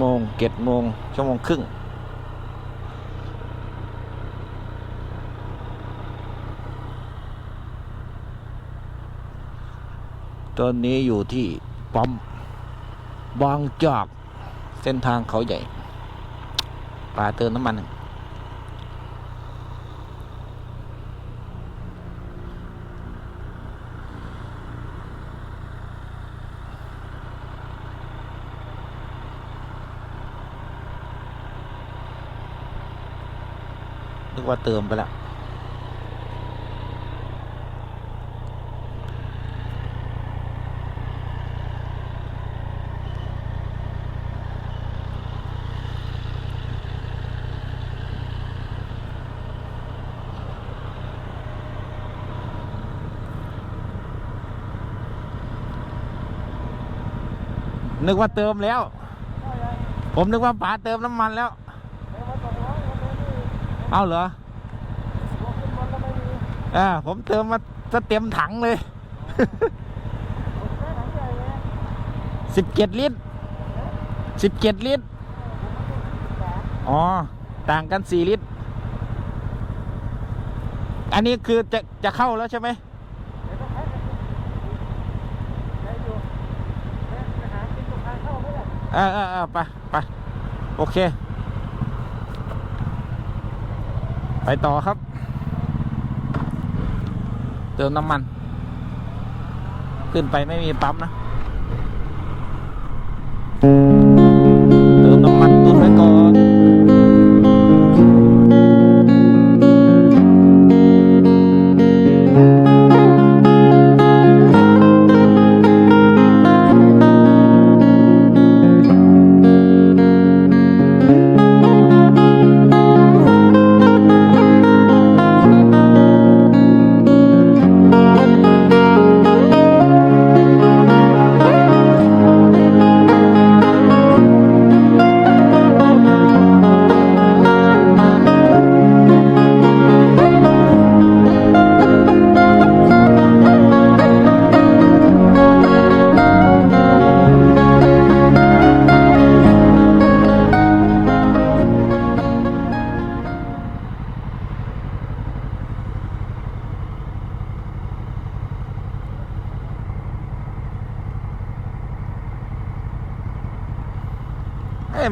โมงเจ็ดโมงชั่วโมงครึ่งตอนนี้อยู่ที่ปั๊มบางจากเส้นทางเขาใหญ่ปลาเติมน้ำมัน นึกว่าเติมไปแล้วนึกว่าเติมแล้ว ผมนึกว่าป๋าเติมน้ำมันแล้ว เอาเหรออ่าผมเติมมาจะเต็มถังเลยสิบเจ็ดลิตรสิบเจ็ดลิตร อ๋อ ต่างกันสี่ลิตร อันนี้คือจะจะเข้าแล้วใช่ไหมเออเออเออไปไปโอเค ไปต่อครับ เติมน้ำมัน ขึ้นไปไม่มีปั๊มนะ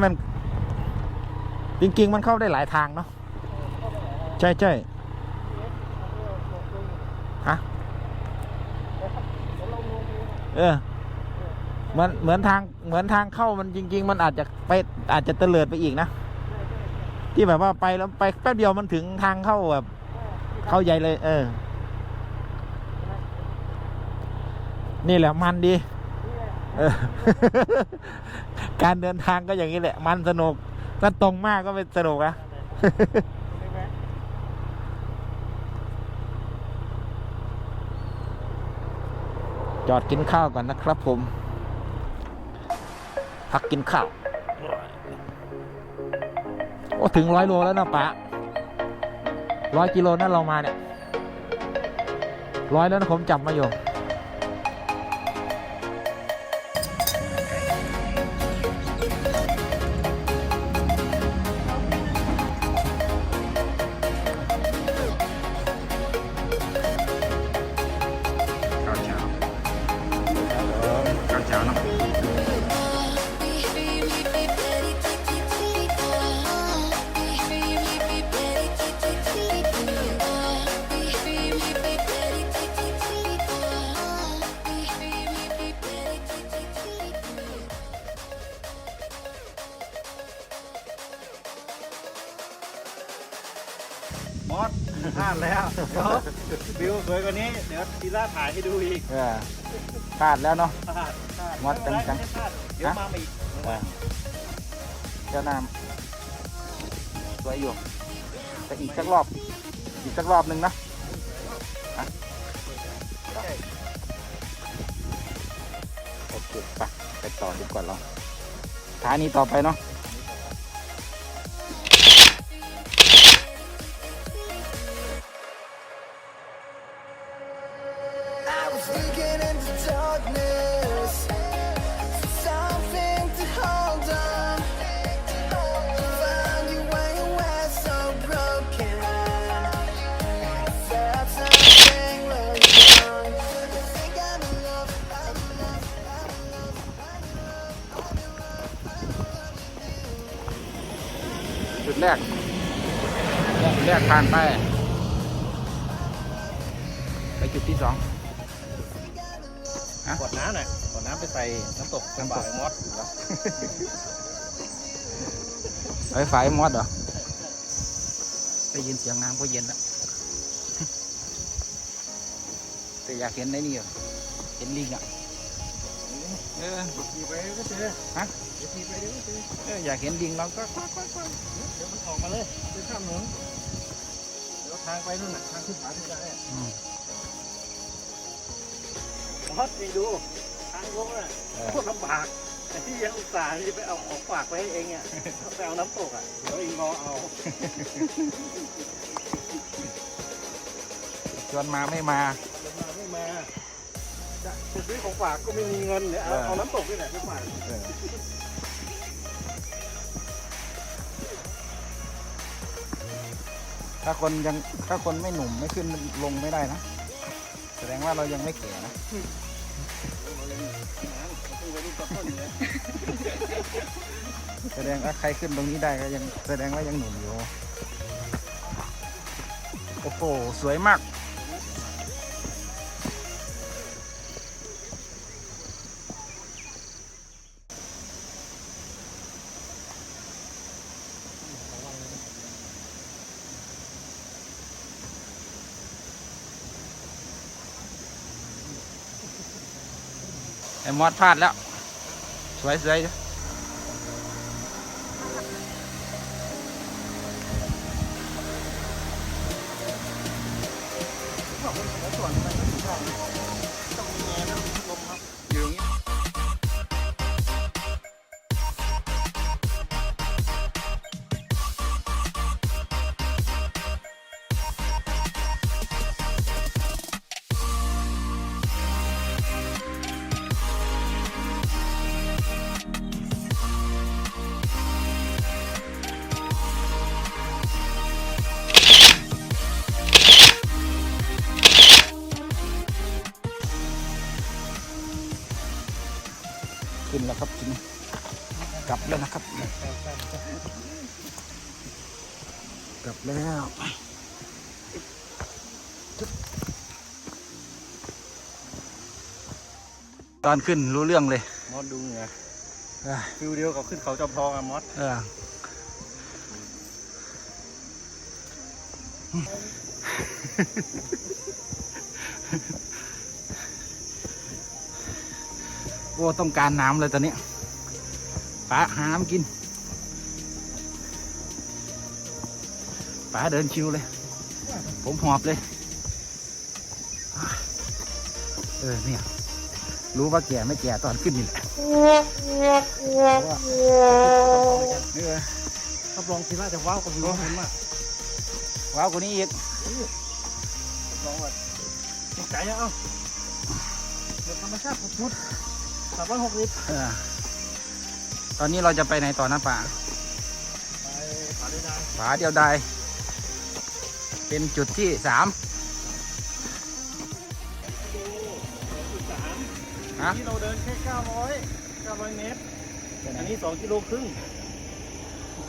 มัน จริง ๆ มันเข้าได้หลายทางเนาะใช่ใช่ฮะเออเหมือนเหมือนทางเหมือนทางเข้ามันจริง ๆ มันอาจจะไปอาจจะเตลิดไปอีกนะที่แบบว่าไปแล้วไปแป๊บเดียวมันถึงทางเข้าแบบเข้าใหญ่เลย เออ นี่แหละมันดี การเดินทางก็อย่างนี้แหละ มันสนุกถ้าตรงมากก็เป็นสนุกอะจอดกินข้าวก่อนนะครับผม พักกินข้าว โอ้ ถึงร้อยโลแล้วนะปะร้อยกิโลนั่นเรามาเนี่ยร้อยแล้วนะผมจำมาอยู่ มอสพลาดแล้วเดี๋ยววิวสวยกว่านี้ เดี๋ยวทีล่าถ่ายให้ดูอีกเออพลาดแล้วเนาะ พลาดพลาดมอสจังจังไม่พลาดเดี๋ยวมาอีกเออเจ้าน้ำสวยอยู่แต่อีกสักรอบ อีกสักรอบหนึ่งนะอะโอเคไปไปต่อดีกว่าเราสถานีต่อไปเนาะ Sneaking into darkness Something to hold on Found you when you were so broken I felt something was wrong You think I'm in love, I'm in love, I'm in love, I'm in love, I'm in love, I'm in love with you จุดแรกจุดแรกผ่านไป ไปจุดที่สอง กดน้ำหน่อยกดน้ำไปใส่น้ำตกน้ำตกมอสไฟไฟมอดเหรอได้ยินเสียงน้ำก็เย็นแล้ว แต่อยากเห็นไอ้นี่อะเห็นลิงอะเออขี่ไปก็เจอฮะเดี๋ยวขี่ไปเดี๋ยวก็เจอเอออยากเห็นลิงเราก็ควักควักควักเดี๋ยวมันออกมาเลยไปข้ามถนนเดี๋ยวทางไปนู่นน่ะทางขึ้นผาขึ้นไปเนี่ยอืมม อสนี่ดูทางลงอะเออโคตรลำบากแต่ที่ยังอุตส่าห์ที่ไปเอาของฝากไปให้เองอะไปเอาน้ำตกอะเดี๋ยวเองรอเอาชวนมาไม่มาเดี๋ยวมาไม่มาจะจะซื้อของฝากก็ไม่มีเงินเดี๋ยวเอาเออเอาน้ำตกนี่แหละไปฝากถ้าคนยังถ้าคนไม่หนุ่มไม่ขึ้นลงไม่ได้นะ แสดงว่าเรายังไม่แก่นะ แสดงว่าใครขึ้นตรงนี้ได้ก็ยังแสดงว่ายังหนุ่มอยู่ โอ้โห สวยมาก ไอ้มอดพลาดแล้ว สวยสวยๆ อนขึ้นรู้เรื่องเลยมอสดูไงเอ้ยฟิวเดียวกับขึ้นเขาจอมทองอะมอสเออโอ้ต้องการน้ำเลยตอนนี้ป๋าหาน้ำกินป๋าเดินชิวเลย ผมหอบเลย เออเนี่ย รู้ว่าแก่ไม่แก่ตอนขึ้นนี่แหละเออรับรองทีน่าจะว้าวกับรู้เห็นมากว้าวกว่านี้อีกลองว่าติดใจอะเอ้าเดี๋ยวธรรมชาติสุดๆสามร้อยหกสิบเออตอนนี้เราจะไปไหนต่อนะป่าไปผาเลยดาผาเดียวดายเป็นจุดที่สามะ ที่เราเดินแค่เก้าร้อยเก้าร้อยเมตร อันนี้สองกิโลครึ่ง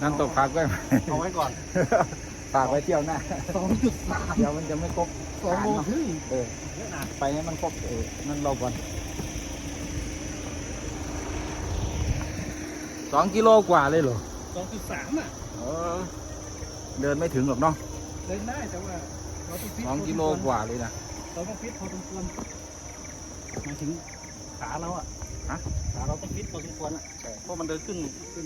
นั่นตกพักไว้เอาไว้ก่อนฝากไว้เที่ยวหน้า สองจุดสามเดี๋ยวมันจะไม่ครบสองโลครึ่งเออ เยอะนะไปให้มันครบเออนั่นเราก่อนสองกิโลกว่าเลยเหรอสองจุดสามอะ เออ เดินไม่ถึงหรอกเนาะเดินได้แต่ว่าเราต้องฟิตสองกิโลกว่าเลยนะ เราต้องฟิตพอสมควรหมายถึง ขาเราอะฮะขาเราต้องฟิตพอสมควรอะเพราะมันเดินขึ้นขึ้น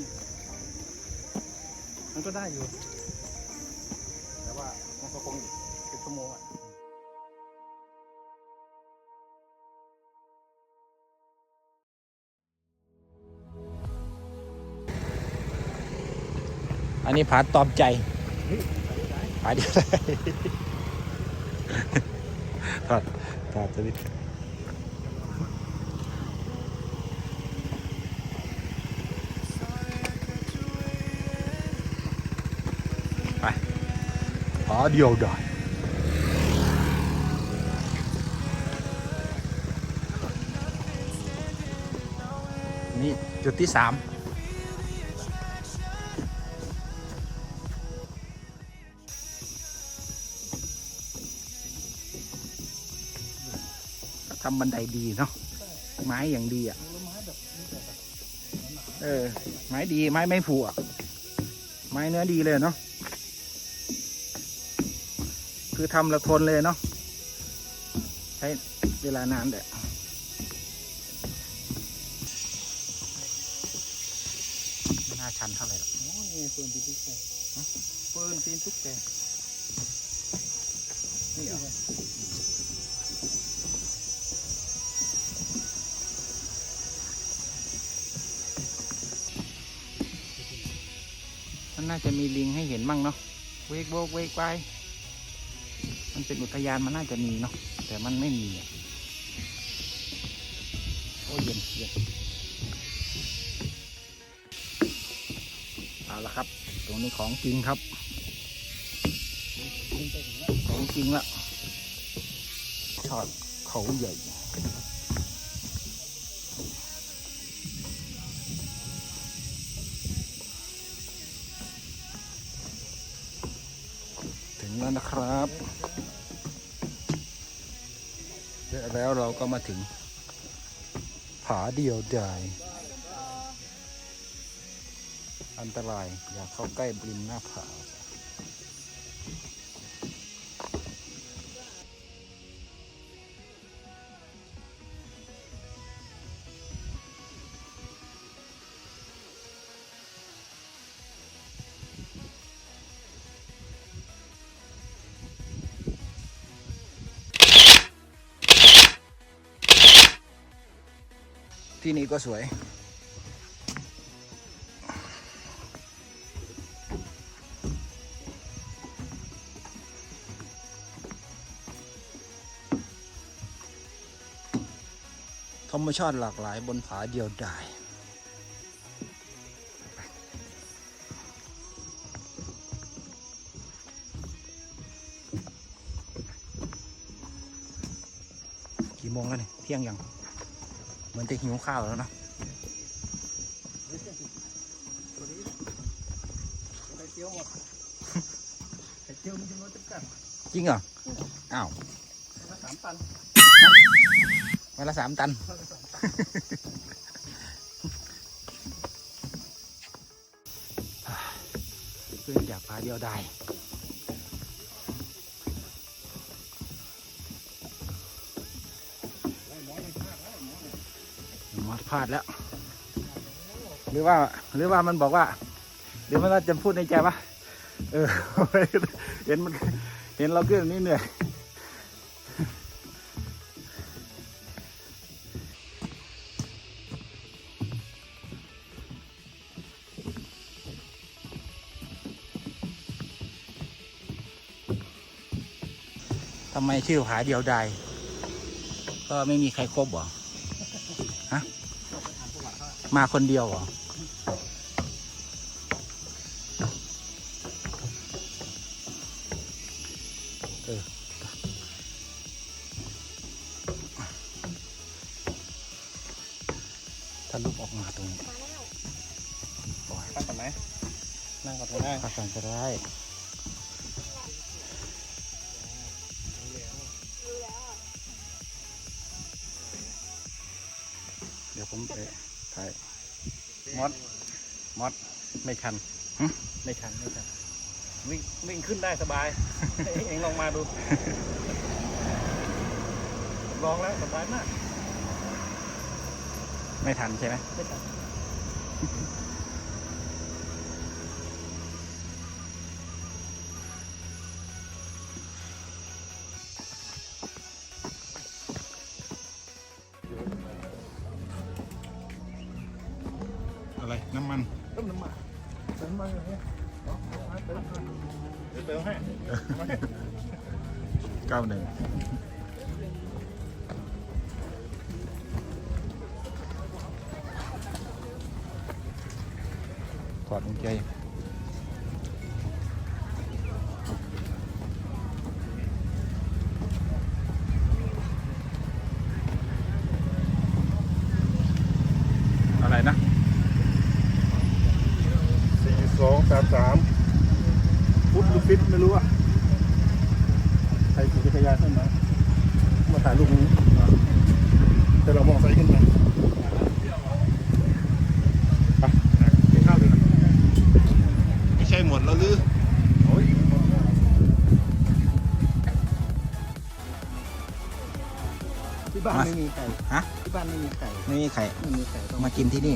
มันก็ได้อยู่ แต่ว่ามันก็คงเป็นชั่วโมงอะอันนี้ผาตอบใจผาเดียวดายถอดถอดสวิต ไปหาเดียวได้นี่ จุดที่สามทำบันไดดีเนาะไม้อย่างดีอะ เออ ไม้ดีไม้ไม่ผุอะ ไม้เนื้อดีเลยเนาะ คือทำและทนเลยเนาะใช้เวลานานแหละไม่น่าชันเท่าไหร่หรอกโอ้ยเปิดตีนตุ๊กแกเปิดตีนตุ๊กแกนี่เหรอมันน่าจะมีลิงให้เห็นมั่งเนาะเวกโวกเวกไป มันเป็นอุทยานมันน่าจะมีเนาะแต่มันไม่มีโอ้ยเย็นเย็นเอาละครับ ตรงนี้ของจริงครับ ของจริงละชอดเขาใหญ่ แล้วนะครับแล้วเราก็มาถึง ผาเดียวดายอันตรายอย่าเข้าใกล้บริมหน้าผา ที่นี่ก็สวย ธรรมชาติหลากหลายบนผาเดียวดายกี่โมงแล้วเนี่ยเที่ยงยัง อนจะหิวข้าวแล้วนะจริงเหรอ อ้าวละสามตันวันละสามตัน เพื่อนอยากพาเดียวได้ ลาดแล้ว หรือว่า หรือว่ามันบอกว่าหรือมันว่าจะพูดในใจว่าเออ เห็นมันเห็นเราขึ้นนี่เหนื่อยทำไมชื่อผาเดียวดายก็ไม่มีใครครบหรอ มาคนเดียวเหรอเออถ้าลุกออกมาตรงนี้โอ้ยตั้งแต่ไหนนั่งกับตรงได้ พักกันก็ได้เดี๋ ไม่ชันไม่ชันไม่ชันวิ่งวิ่งขึ้นได้สบาย เองลองมาดู ลองแล้วสบายมาก ไม่ทันใช่ไหมไม่ชัน ถอดกุญแจ บ้านไม่มีไก่ฮะ ที่บ้านไม่มีไก่ไม่มีไข่ไม่มีไก่ต้องมากินที่นี่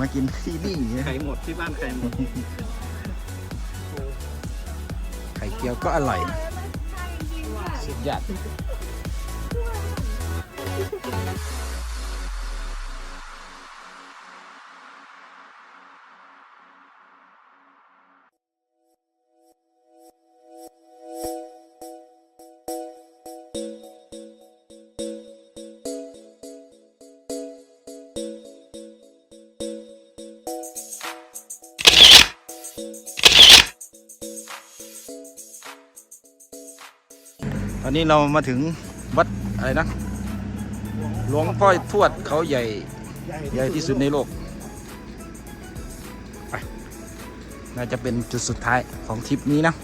มากินที่นี่ไข่หมดที่บ้านไข่หมดไข่เจียวก็อร่อยนะสุดยอด อนนี้เรามาถึงวัดอะไรนะ หลวงพ่อทวดเขาใหญ่ใหญ่ที่สุดในโลกไปน่าจะเป็นจุดสุดท้ายของทริปนี้นะ